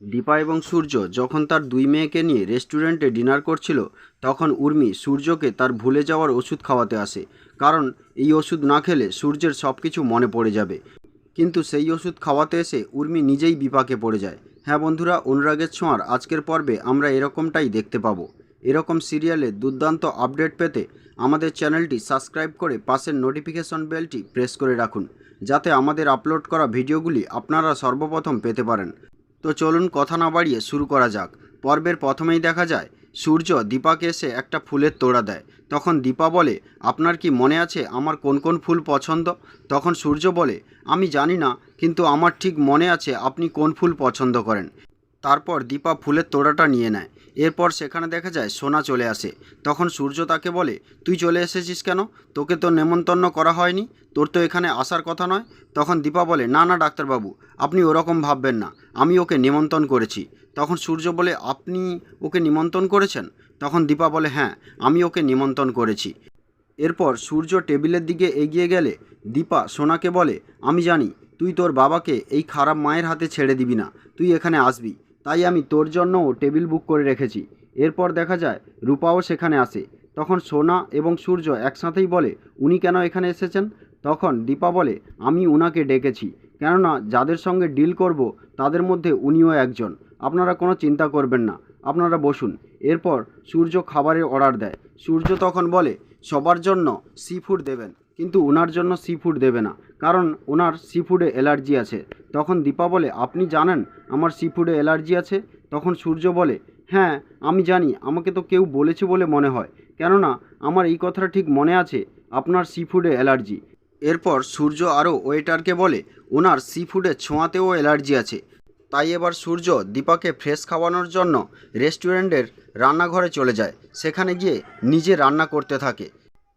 দীপা এবং সূর্য যখন তার দুই মেয়েকে নিয়ে রেস্টুরেন্টে ডিনার করছিল, তখন উর্মি সূর্যকে তার ভুলে যাওয়ার ওষুধ খাওয়াতে আসে। কারণ, এই ওষুধ না খেলে সূর্যের সব কিছু মনে পড়ে যাবে। কিন্তু সেই ওষুধ খাওয়াতে এসে উর্মি নিজেই বিপাকে পড়ে যায়। হ্যাঁ বন্ধুরা, অনুরাগের ছোঁয়ার আজকের পর্বে আমরা এরকমটাই দেখতে পাবো। এরকম সিরিয়ালে দুর্দান্ত আপডেট পেতে আমাদের চ্যানেলটি সাবস্ক্রাইব করে পাশের নোটিফিকেশন বেলটি প্রেস করে রাখুন, যাতে আমাদের আপলোড করা ভিডিওগুলি আপনারা সর্বপ্রথম পেতে পারেন। তো চলুন কথা না বাড়িয়ে শুরু করা যাক। পর্বের প্রথমেই দেখা যায়, সূর্য দীপাকে এসে একটা ফুলের তোড়া দেয়। তখন দীপা বলে, আপনার কি মনে আছে আমার কোন কোন ফুল পছন্দ? তখন সূর্য বলে, আমি জানি না, কিন্তু আমার ঠিক মনে আছে আপনি কোন ফুল পছন্দ করেন। তারপর দীপা ফুলের তোড়াটা নিয়ে নেয়। এরপর সেখানে দেখা যায় সোনা চলে আসে। তখন সূর্য তাকে বলে, তুই চলে এসেছিস কেন? তোকে তো নেমন্তন্ন করা হয়নি। তোর তো এখানে আসার কথা নয়। তখন দীপা বলে, না না, ডাক্তারবাবু, আপনি ওরকম ভাববেন না। আমি ওকে নিমন্ত্রণ করেছি। তখন সূর্য বলে, আপনি ওকে নিমন্ত্রণ করেছেন? তখন দীপা বলে হ্যাঁ আমি ওকে নিমন্ত্রণ করেছি। এরপর সূর্য টেবিলের দিকে এগিয়ে গেলে দীপা সোনাকে বলে, আমি জানি, তুই তোর বাবাকে এই খারাপ মায়ের হাতে ছেড়ে দিবি না। তুই এখানে আসবি। তাই আমি তোর জন্যও টেবিল বুক করে রেখেছি। এরপর দেখা যায়, রূপাও সেখানে আসে। তখন সোনা এবং সূর্য একসাথেই বলে, উনি কেন এখানে এসেছেন? তখন দীপা বলে, আমি উনাকে ডেকেছি। কেননা যাদের সঙ্গে ডিল করব, তাদের মধ্যে উনিও একজন। আপনারা কোনো চিন্তা করবেন না। আপনারা বসুন। এরপর সূর্য খাবারের অর্ডার দেয়। সূর্য তখন বলে, সবার জন্য সি ফুড দেবেন। কিন্তু ওনার জন্য সি ফুড দেবে না। কারণ ওনার সি ফুডে অ্যালার্জি আছে। তখন দীপা বলে, আপনি জানেন আমার সি ফুডে অ্যালার্জি আছে? তখন সূর্য বলে হ্যাঁ আমি জানি। আমাকে তো কেউ বলেছে বলে মনে হয়। কেননা, আমার এই কথাটা ঠিক মনে আছে। আপনার সি ফুডে অ্যালার্জি এরপর সূর্য আরও ওয়েটারকে বলে ওনার সি ফুডের ছোঁয়াতেও অ্যালার্জি আছে। তাই এবার সূর্য দীপাকে ফ্রেশ খাওয়ানোর জন্য রেস্টুরেন্টের রান্নাঘরে চলে যায়। সেখানে গিয়ে নিজে রান্না করতে থাকে।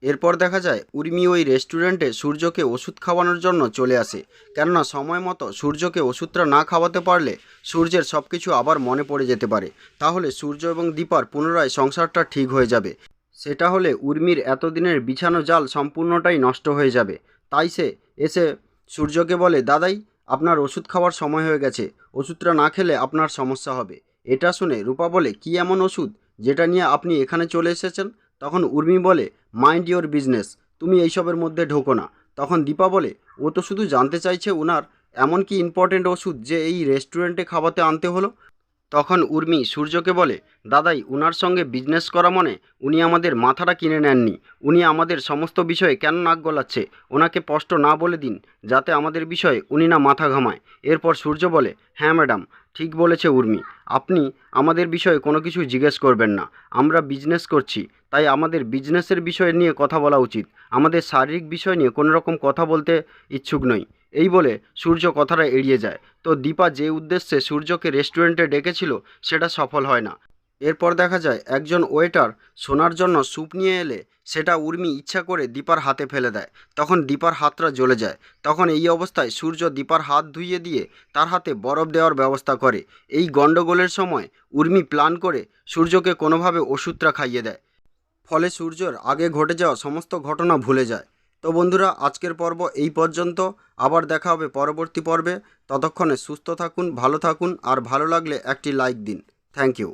এরপর দেখা যায়, উর্মি ওই রেস্টুরেন্টে সূর্যকে ওষুধ খাওয়ানোর জন্য চলে আসে। কেননা সময় মতো সূর্যকে ওষুধটা না খাওয়াতে পারলে সূর্যের সব কিছু আবার মনে পড়ে যেতে পারে। তাহলে সূর্য এবং দীপার পুনরায় সংসারটা ঠিক হয়ে যাবে। সেটা হলে উর্মির এতদিনের বিছানো জাল সম্পূর্ণটাই নষ্ট হয়ে যাবে। তাই সে এসে সূর্যকে বলে, দাদাই, আপনার ওষুধ খাওয়ার সময় হয়ে গেছে। ওষুধটা না খেলে আপনার সমস্যা হবে। এটা শুনে রূপা বলে, কি এমন ওষুধ যেটা নিয়ে আপনি এখানে চলে এসেছেন? তখন উর্মি বলে মাইন্ড ইওর বিজনেস তুমি এইসবের মধ্যে ঢোকো না। তখন দীপা বলে, ও তো শুধু জানতে চাইছে ওনার এমন কি ইম্পর্টেন্ট ওষুধ যে এই রেস্টুরেন্টে খাওয়াতে আনতে হলো? তখন উর্মি সূর্যকে বলে, দাদাই, উনার সঙ্গে বিজনেস করা মানে উনি আমাদের মাথাটা কিনে নেননি। উনি আমাদের সমস্ত বিষয়ে কেন নাক গলাচ্ছে? ওনাকে স্পষ্ট না বলে দিন, যাতে আমাদের বিষয়ে উনি না মাথা ঘামায়। এরপর সূর্য বলে হ্যাঁ ম্যাডাম ঠিক বলেছে উর্মি। আপনি আমাদের বিষয়ে কোনো কিছু জিজ্ঞেস করবেন না। আমরা বিজনেস করছি, তাই আমাদের বিজনেসের বিষয় নিয়ে কথা বলা উচিত। আমাদের শারীরিক বিষয় নিয়ে কোনো রকম কথা বলতে ইচ্ছুক নই। এই বলে সূর্য কথাটা এড়িয়ে যায়। তো দীপা যে উদ্দেশ্যে সূর্যকে রেস্টুরেন্টে ডেকেছিল, সেটা সফল হয় না। এরপর দেখা যায়, একজন ওয়েটার সোনার জন্য স্যুপ নিয়ে এলে সেটা উর্মি ইচ্ছা করে দীপার হাতে ফেলে দেয়। তখন দীপার হাতটা জ্বলে যায়। তখন এই অবস্থায় সূর্য দীপার হাত ধুইয়ে দিয়ে তার হাতে বরফ দেওয়ার ব্যবস্থা করে। এই গণ্ডগোলের সময় উর্মি প্ল্যান করে সূর্যকে কোনোভাবে ওষুধটা খাইয়ে দেয়। ফলে সূর্যর আগে ঘটে যাওয়া সমস্ত ঘটনা ভুলে যায়। তো বন্ধুরা, আজকের পর্ব এই পর্যন্ত। আবার দেখা হবে পরবর্তী পর্বে। ততক্ষণে সুস্থ থাকুন, ভালো থাকুন, আর ভালো লাগলে একটি লাইক দিন। Thank you.